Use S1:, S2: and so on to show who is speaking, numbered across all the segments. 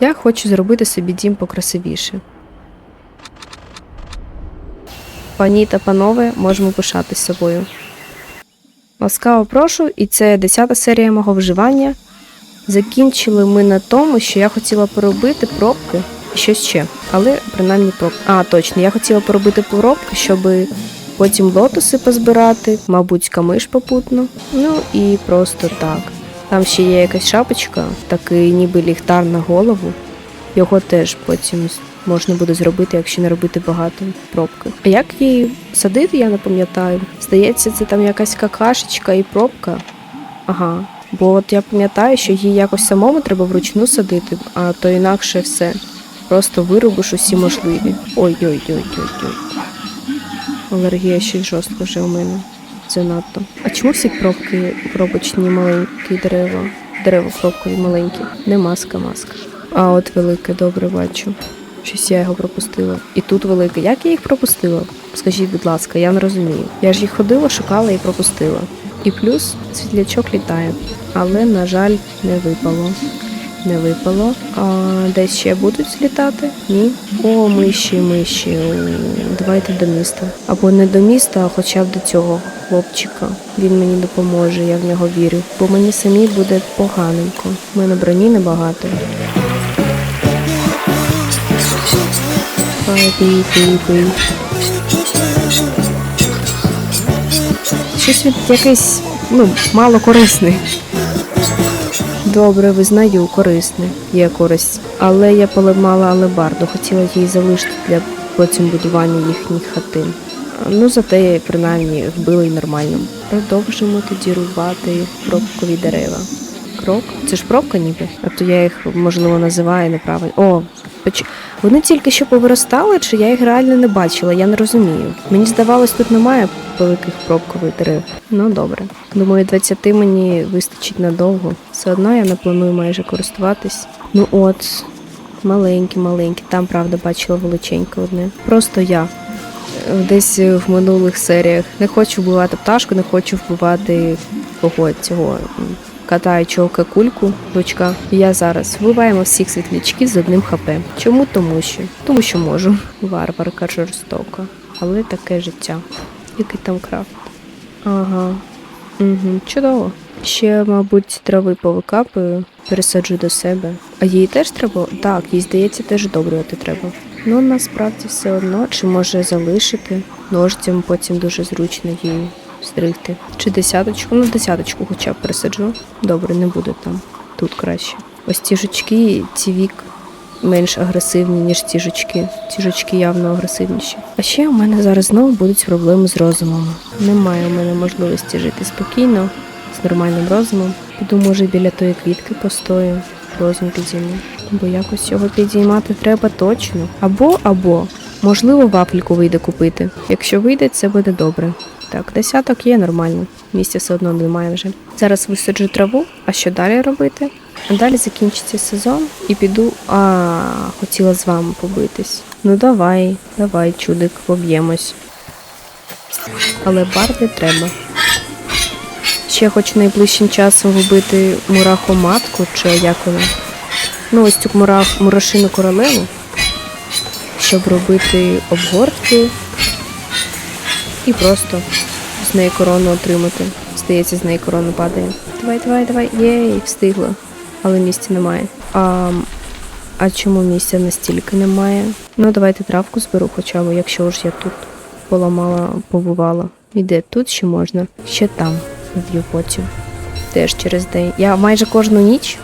S1: Я хочу зробити собі дім покрасивіше. Пані та панове, можемо пишатись собою. Ласкаво прошу, і це 10 серія мого вживання. Закінчили ми на тому, що я хотіла поробити пробки і щось ще. Але принаймні пробки. А, точно, я хотіла поробити пробки, щоб потім лотоси позбирати, мабуть, камиш попутно. Ну і просто так. Там ще є якась шапочка, такий ніби ліхтар на голову. Його теж потім можна буде зробити, якщо не робити багато пробки. А як її садити, я не пам'ятаю. Здається, це там якась какашечка і пробка. Ага. Бо от я пам'ятаю, що її якось самому треба вручну садити, а то інакше все. Просто вирубиш усі можливі. Ой-ой-ой-ой-ой. Алергія ще жорстко вже у мене. Занадто. А чому всі пробки пробочні маленькі дерева? Дерева пробкові маленькі. Не маска, маска. А от велике, добре бачу. Щось я його пропустила. І тут велике. Як я їх пропустила? Скажіть, будь ласка, я не розумію. Я ж їх ходила, шукала і пропустила. І плюс світлячок літає. Але, на жаль, не випало. Не випало. А десь ще будуть літати? Ні. О, миші, миші. Давайте до міста. Або не до міста, а хоча б до цього хлопчика. Він мені допоможе, я в нього вірю. Бо мені самі буде поганенько. У мене броні небагато. Ай, бий, бий, бий. Щось він якийсь, ну, мало корисний. Добре, визнаю, корисне, є користь. Але я поламала алебарду, хотіла її залишити для потім будування їхніх хатин. Ну, зате принаймні вбили й нормально. Продовжимо тоді рубати пробкові дерева. Крок? Це ж пробка ніби? А то я їх, можливо, називаю неправильно. О, поч... вони тільки що повиростали, чи я їх реально не бачила, я не розумію. Мені здавалось, тут немає великих пробкових дерев. Ну добре. Думаю, 20 мені вистачить надовго. Все одно я не планую майже користуватись. Ну от, маленькі, маленькі. Там, правда, бачила величеньке одне. Просто я. Десь в минулих серіях не хочу вбивати пташку, не хочу вбивати кого цього м, катаючого какульку, дочка. Я зараз вбиваємо всіх світлячків з одним хп. Чому? Тому що. Тому що можу. Варварка жорстока. Але таке життя. Який там крафт? Ага. Угу, чудово. Ще, мабуть, трави повикапую, пересаджу до себе. А їй теж треба? Так, їй здається, теж добрювати треба. Ну, насправді все одно, чи може залишити ножцем, потім дуже зручно її стригти. Чи десяточку? Ну, десяточку хоча б пересаджу. Добре, не буде там. Тут краще. Ось ці жучки, ці вік менш агресивні, ніж ці жучки. Ці жучки явно агресивніші. А ще у мене зараз знову будуть проблеми з розумом. Немає у мене можливості жити спокійно, з нормальним розумом. Піду, може, біля тої квітки постою, розум підійму. Бо якось його підіймати треба точно. Або, або, можливо, вафельку вийде купити. Якщо вийде, це буде добре. Так, десяток є нормально. Місця все одно немає вже. Зараз висаджу траву, а що далі робити? А далі закінчиться сезон і піду. А, хотіла з вами побитись. Ну давай, давай, чудик, поб'ємось. Але бар не треба. Ще хочу найближчим часом вбити мурахоматку, чи як вона. Ну, ось цю мурах, мурашину королеву, щоб робити обгортки і просто з неї корону отримати. Здається, з неї корона падає. Давай, давай, давай. Єй, встигла. Але місця немає. А, а чому місця настільки немає? Ну, давайте травку зберу, хоча б, якщо ж я тут поламала, побувала. І де тут ще можна? Ще там, вб'ю потім. Теж через день. Я майже кожну ніч,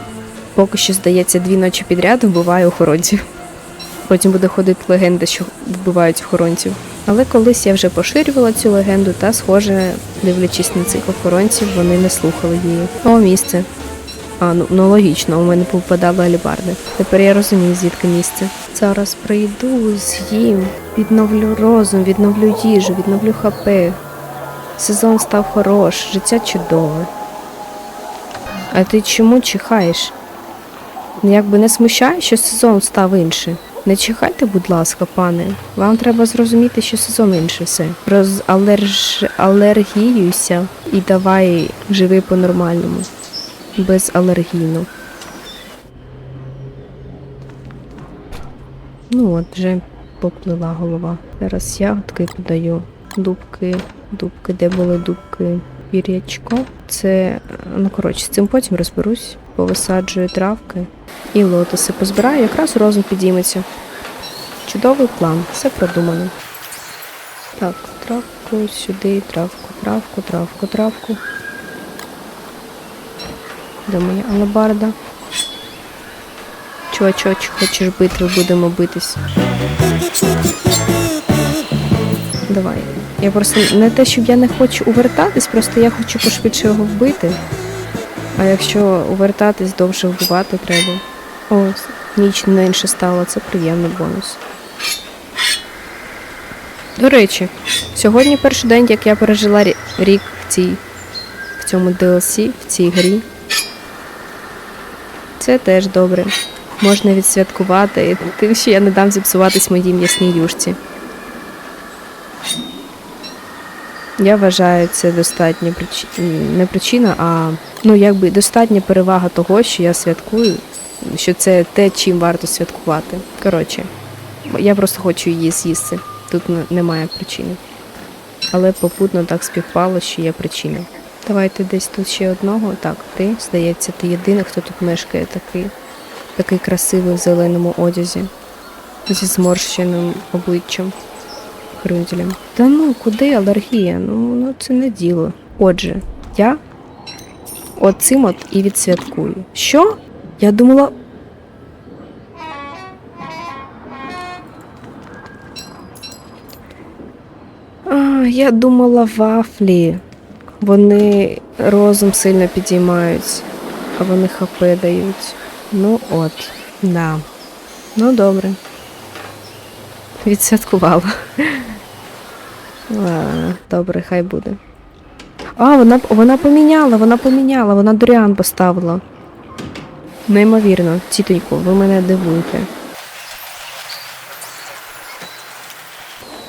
S1: поки що, здається, дві ночі підряд вбиваю охоронців. Потім буде ходити легенда, що вбивають охоронців. Але колись я вже поширювала цю легенду, та, схоже, дивлячись на цих охоронців, вони не слухали її. О, місце. А, ну, ну логічно, у мене повпадали алібарди. Тепер я розумію, звідки місце. Зараз прийду, з'їм, відновлю розум, відновлю їжу, відновлю хп. Сезон став хорош, життя чудове. А ти чому чихаєш? Ну, Якби не смущає, що сезон став інший. Не чихайте, будь ласка, пане. Вам треба зрозуміти, що сезон інший все. Розалерж... алергіюйся і давай живи по-нормальному. Без алергійну. Ну от, вже поплила голова. Зараз ягодки подаю. Дубки, дубки, де були дубки? Пір'ячко. Це, е, ну коротше, з цим потім розберусь. Повисаджую травки і лотоси позбираю, якраз розум підійметься. Чудовий план, все продумано. Так, травку сюди, травку, травку, травку, травку. Де моя алабарда? Чувачоч, хочеш битви, будемо битись. Давай. Я просто не те, щоб я не хочу увертатись, просто я хочу пошвидше його вбити. А якщо увертатись, довше вбивати треба. О, ніч не менше стала, це приємний бонус. До речі, сьогодні перший день, як я пережила рік в цій в цьому DLC, в цій грі. Це теж добре. Можна відсвяткувати тим, що я не дам зіпсуватись моїй м'ясній юшці. Я вважаю, це достатня прич... не причина, а ну якби достатня перевага того, що я святкую, що це те, чим варто святкувати. Коротше, я просто хочу її з'їсти. Тут немає причини. Але попутно так співпало, що є причина. Давайте десь тут ще одного. Так, ти, здається, ти єдиний, хто тут мешкає такий, такий красивий в зеленому одязі, зі зморщеним обличчям, хрюдзелем. Та ну, куди алергія? Ну, ну це не діло. Отже, я оцим от і відсвяткую. Що? Я думала. А, я думала вафлі. Вони розум сильно підіймають, а вони хп дають. Ну от, да. Ну добре. Відсвяткувала. Ладно, добре, хай буде. А, вона, вона поміняла, вона поміняла, вона дуріан поставила. Неймовірно, тітонько, ви мене дивуєте.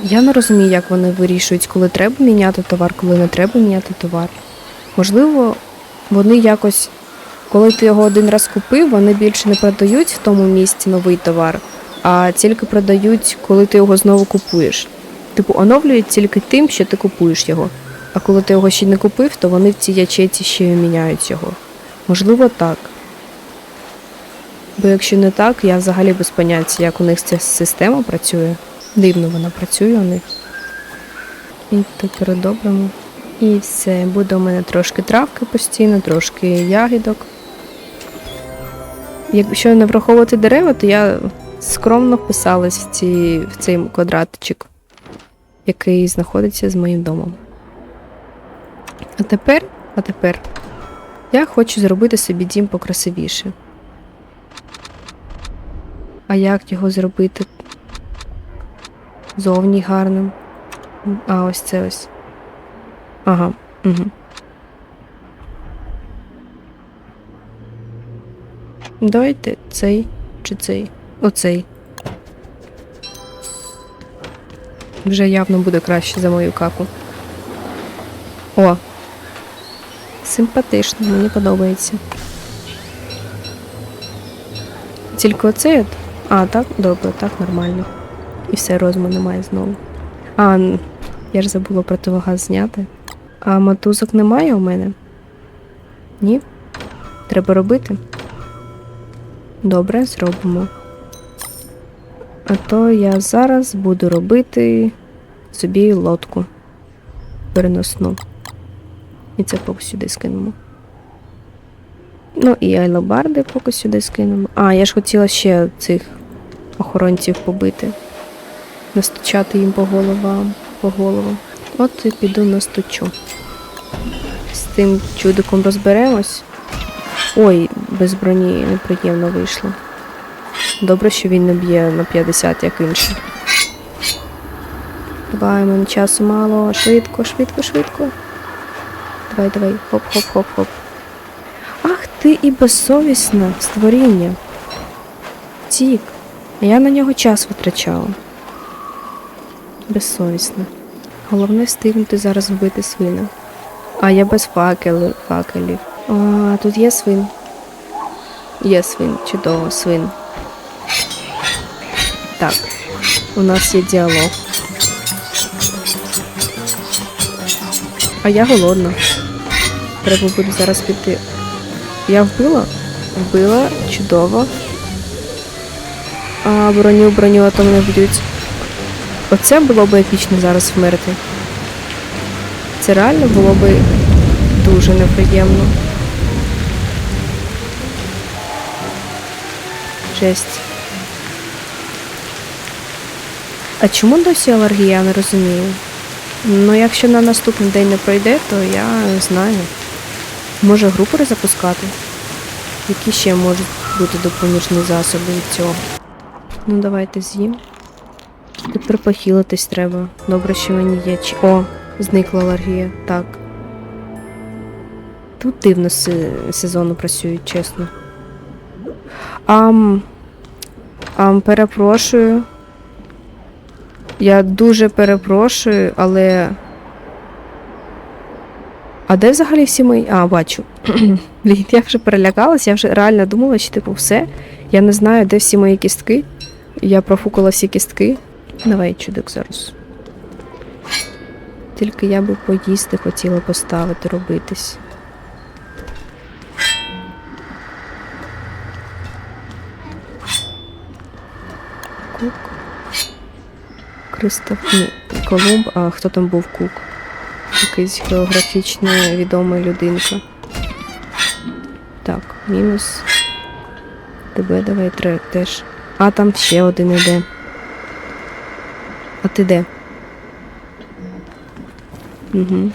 S1: Я не розумію, як вони вирішують, коли треба міняти товар, коли не треба міняти товар. Можливо, вони якось, коли ти його один раз купив, вони більше не продають в тому місці новий товар, а тільки продають, коли ти його знову купуєш. Типу, оновлюють тільки тим, що ти купуєш його. А коли ти його ще не купив, то вони в цій ячейці ще й міняють його. Можливо, так. Бо якщо не так, я взагалі без поняття, як у них ця система працює. Дивно вона працює у них. І так передобримо. І все, буде у мене трошки травки постійно, трошки ягідок. Якщо не враховувати дерева, то я скромно вписалась в, ці, в цей квадратичок, який знаходиться з моїм домом. А тепер, а тепер я хочу зробити собі дім покрасивіше. А як його зробити зовні гарним? А ось це ось. Ага. Угу. Давайте цей чи цей. Оцей. Вже явно буде краще за мою каку. О! Симпатично, мені подобається. Тільки оцей от. А, так, добре, так нормально. І все, розуму немає знову. А, я ж забула противогаз зняти. А мотузок немає у мене? Ні? Треба робити? Добре, зробимо. То я зараз буду робити собі лодку переносну. І це поки сюди скинемо. Ну і айлобарди поки сюди скинемо. А, я ж хотіла ще цих охоронців побити. Настучати їм по головам, по головам. От і піду настучу. З тим чудиком розберемось. Ой, без броні неприємно вийшло. Добре, що він не б'є на 50, як інший. Давай, мене часу мало. Швидко, швидко, швидко. Давай, давай, хоп, хоп, хоп, хоп. Ах ти і безсовісне створіння. Тік. Я на нього час витрачала. Безсовісне. Головне встигнути зараз вбити свина. А я без факели, факелів. А, тут є свин. Є свин, чудово, свин. Так, у нас є діалог. А я голодна. Треба буде зараз піти. Я вбила? Вбила, чудово. А броню, броню, а то мене б'ють. Оце було б епічно зараз вмерти. Це реально було б дуже неприємно. Жесть. А чому досі алергія, я не розумію. Ну, якщо на наступний день не пройде, то я знаю. Може групу перезапускати? Які ще можуть бути допоміжні засоби від цього? Ну, давайте з'їм. Тепер похилитись треба. Добре, що мені є. Чи- О, зникла алергія. Так. Тут дивно се- сезону працюють, чесно. Ам. Ам, перепрошую. Я дуже перепрошую, але. А де взагалі всі мої. А, бачу. Я вже перелякалась, я вже реально думала, що типу все. Я не знаю, де всі мої кістки. Я профукала всі кістки. Давай, чудик зараз. Тільки я би поїсти хотіла поставити, робитись. Кук. Кристоф. Ні, Колумб, а хто там був Кук? Якийсь географічно відома людинка. Так, мінус. Тебе давай тре- теж. А там ще один іде. А ти де? Угу.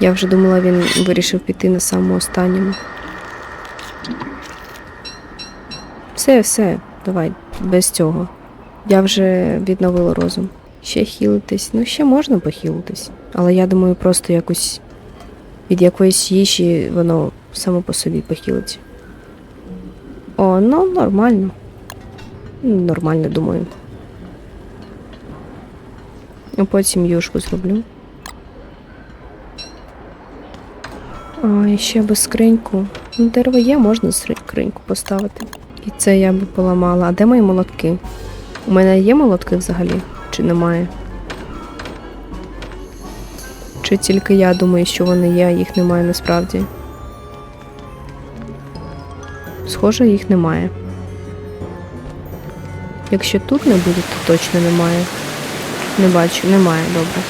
S1: Я вже думала, він вирішив піти на самому останньому. Все, все, давай, без цього. Я вже відновила розум. Ще хілитись. Ну, ще можна похилитись. Але я думаю, просто якось від якоїсь їжі воно само по собі похилиться. О, ну нормально. Нормально, думаю. А потім юшку зроблю. А, і ще би скриньку. Ну, дерево є, можна скри- скриньку поставити. І це я би поламала. А де мої молотки? У мене є молотки взагалі? Чи немає? Чи тільки я думаю, що вони є, а їх немає насправді? Схоже, їх немає. Якщо тут не буде, то точно немає. Не бачу, немає, добре.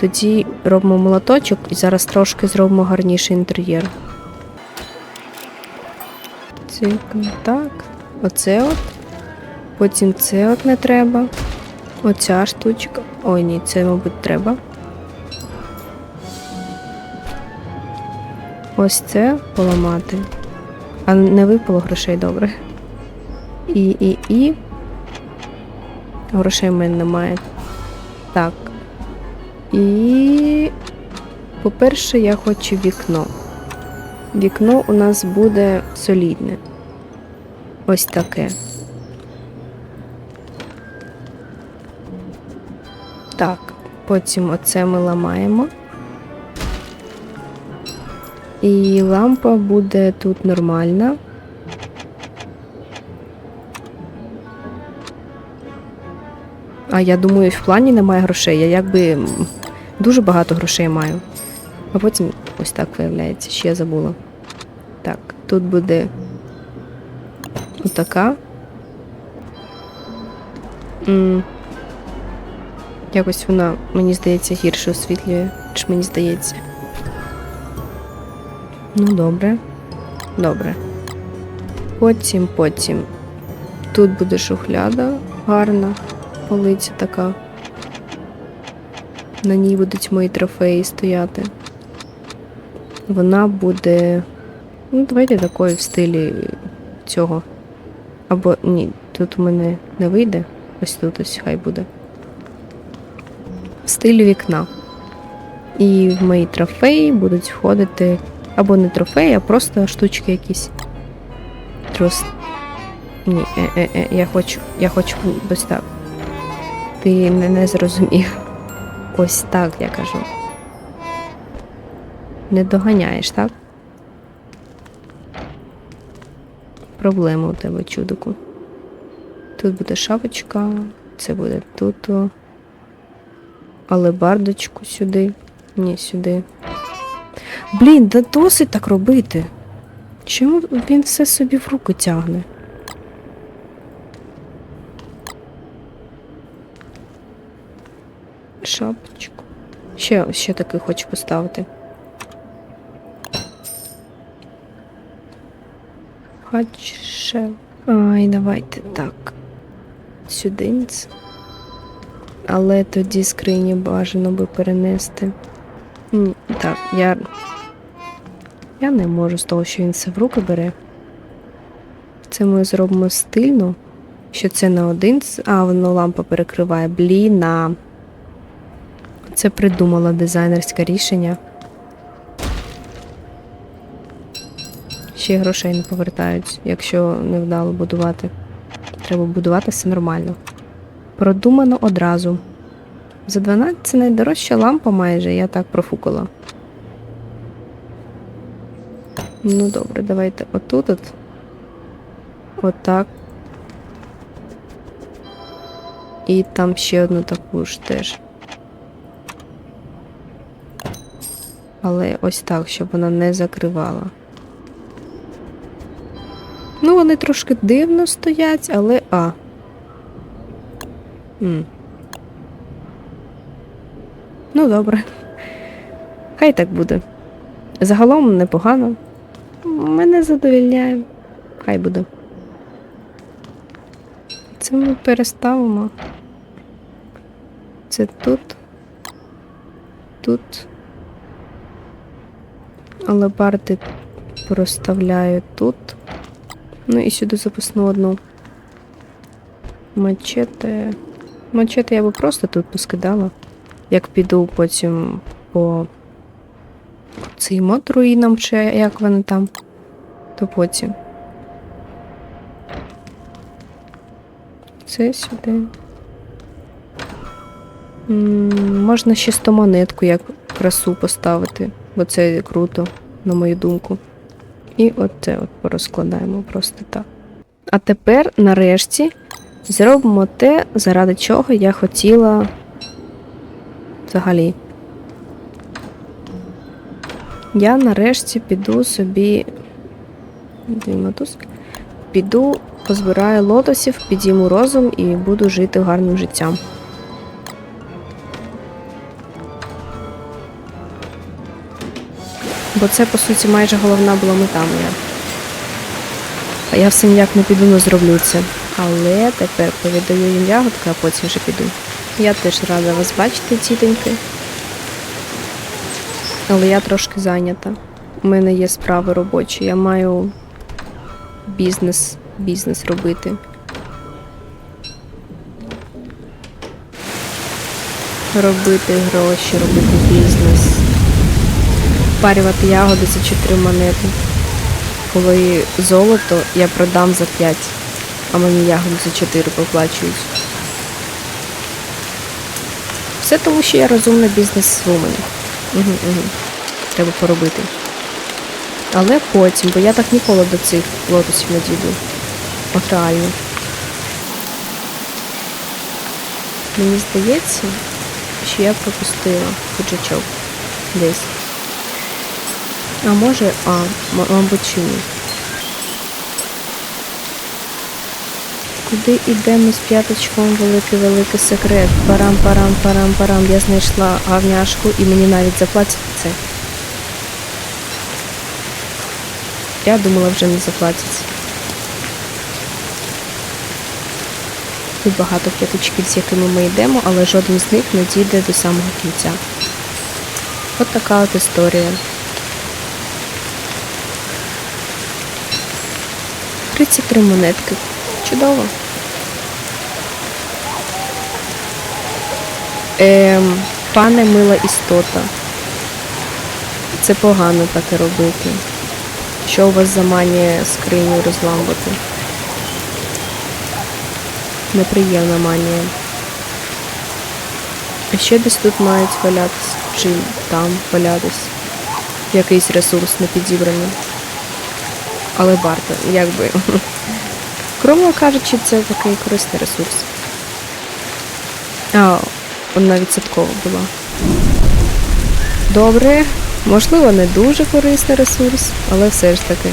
S1: Тоді робимо молоточок і зараз трошки зробимо гарніший інтер'єр. Цик, так. Оце от. Потім це от не треба. Оця штучка. Ой, ні, це, мабуть, треба. Ось це поламати. А не випало грошей добре. І, і, і. Грошей в мене немає. Так. І. По-перше, я хочу вікно. Вікно у нас буде солідне. Ось таке. Потім оце ми ламаємо. І лампа буде тут нормальна. А я думаю, в плані немає грошей. Я якби дуже багато грошей маю. А потім ось так виявляється, ще я забула. Так, тут буде отака. Якось вона, мені здається, гірше освітлює, чи мені здається. Ну, добре. Добре. Потім, потім. Тут буде шухляда гарна, полиця така. На ній будуть мої трофеї стояти. Вона буде. Ну, давайте такою в стилі цього. Або ні, тут у мене не вийде. Ось тут ось хай буде. В вікна. І в мої трофеї будуть входити або не трофеї, а просто штучки якісь. Трос. Ні, е, е, е, я хочу. Я хочу ось так. Ти мене зрозумів. Ось так я кажу. Не доганяєш, так? Проблема у тебе, чудику. Тут буде шапочка, це буде тут. О. Але бардочку сюди. Ні, сюди. Блін, да досить так робити. Чому він все собі в руку тягне? Шапочку. Ще, ще такий хочу поставити. Хачше. Ай, давайте так. Сюди. Але тоді скрині бажано би перенести. Ні, так, я. Я не можу з того, що він все в руки бере. Це ми зробимо стильно. Що це на один. А, воно лампа перекриває. Бліна. Це придумала дизайнерське рішення. Ще грошей не повертають, якщо не вдало будувати. Треба будувати все нормально. Продумано одразу. За 12 це найдорожча лампа майже, я так профукала. Ну добре, давайте отут. От. Отак. І там ще одну таку ж теж. Але ось так, щоб вона не закривала. Ну, вони трошки дивно стоять, але а. М. Ну, добре. Хай так буде. Загалом непогано. Мене задовільняє. Хай буде. Це ми переставимо. Це тут. Тут. Але барти проставляю тут. Ну і сюди записну одну. Мачете. Мачете я би просто тут поскидала. Як піду потім по цим от руїнам, чи як вони там, то потім. Це сюди. Можна ще 100 монетку як красу поставити, бо це круто, на мою думку. І оце от порозкладаємо просто так. А тепер, нарешті, зробимо те, заради чого я хотіла взагалі. Я нарешті піду собі. Піду, позбираю лотосів, підійму розум і буду жити гарним життям. Бо це, по суті, майже головна була мета моя. А я все ніяк не піду, не зроблю це. Але тепер повідаю їм ягодки, а потім вже піду. Я теж рада вас бачити, тітоньки. Але я трошки зайнята. У мене є справи робочі. Я маю бізнес, бізнес робити. Робити гроші, робити бізнес. Впарювати ягоди за 4 монети. Коли золото я продам за 5, а мені ягоди за 4 поплачують. Все тому, що я розумна бізнес-вумен. Треба поробити. Але потім, бо я так ніколи до цих лотосів не дійду. От реально. Мені здається, що я пропустила худжачок десь. А може, а, мабуть, чи ні. Куди йдемо з п'яточком? Великий-великий секрет. Парам, парам, парам, парам. Я знайшла гавняшку і мені навіть заплатять це. Я думала, вже не заплатять. Тут багато п'яточків, з якими ми йдемо, але жоден з них не дійде до самого кінця. От така от історія. 33 монетки. Чудово. Ем, пане мила істота. Це погано таке робити. Що у вас заманює скриню розламувати? Неприємна манія. А ще десь тут мають валятись, чи там валятись. Якийсь ресурс не підібраний. Але варто, якби. Скромно кажучи, це такий корисний ресурс. А, одна відсоткова була. Добре, можливо, не дуже корисний ресурс, але все ж таки.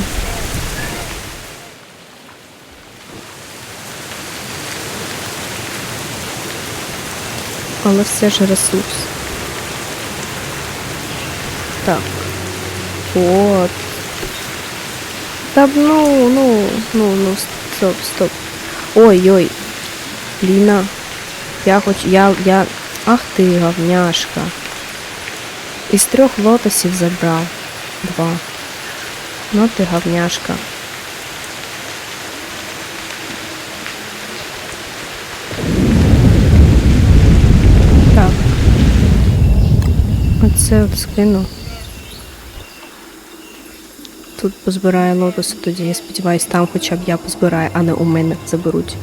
S1: Але все ж ресурс. Так. От. Та ну, ну, ну, ну, стоп, стоп. Ой-ой. Ліна. Я хоч. Я. я. Ах ти, говняшка. Із трьох лотосів забрав. Два. Ну ти говняшка. Так. Оце от скину. Тут позбираю лотоси, тоді я сподіваюся, там хоча б я позбираю, а не у мене заберуть.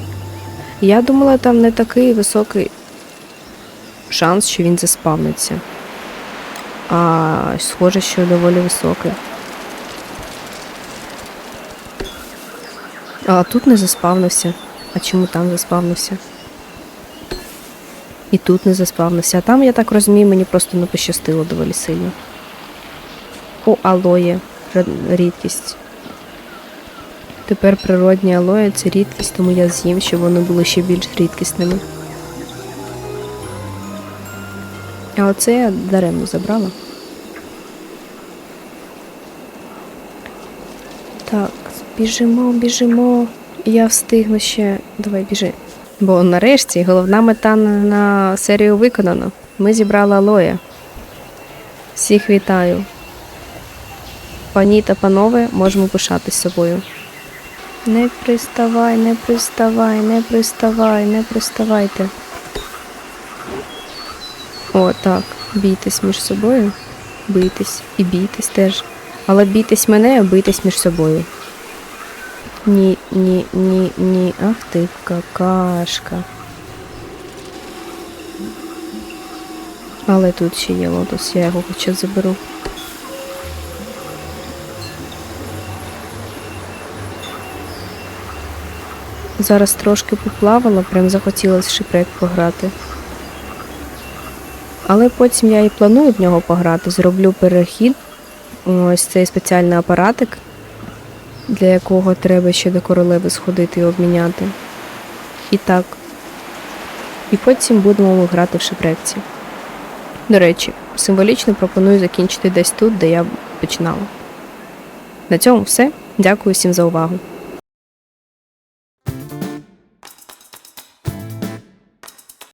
S1: Я думала, там не такий високий шанс, що він заспавниться. А схоже, що доволі високий. А тут не заспавнився. А чому там заспавнився? І тут не заспавнився. А там, я так розумію, мені просто не пощастило доволі сильно. О, алоє. Рідкість. Тепер природні алоє це рідкість, тому я з'їм, щоб вони були ще більш рідкісними. А оце я даремно забрала. Так, біжимо, біжимо. Я встигну ще. Давай біжи. Бо нарешті головна мета на серію виконана. Ми зібрали алоє. Всіх вітаю. Пані та панове, можемо пишатись собою. Не приставай, не приставай, не приставай, не приставайте. О, так. Бійтесь між собою. Бийтесь і бійтесь теж. Але бійтесь мене, а бийтесь між собою. Ні, ні, ні, ні. Ах ти какашка. Але тут ще є лотос, я його хоча заберу. Зараз трошки поплавала, прям захотілося шипрек пограти. Але потім я і планую в нього пограти. Зроблю перехід. Ось цей спеціальний апаратик, для якого треба ще до королеви сходити і обміняти. І так. І потім будемо грати в шипрекці. До речі, символічно пропоную закінчити десь тут, де я починала. На цьому все. Дякую всім за увагу.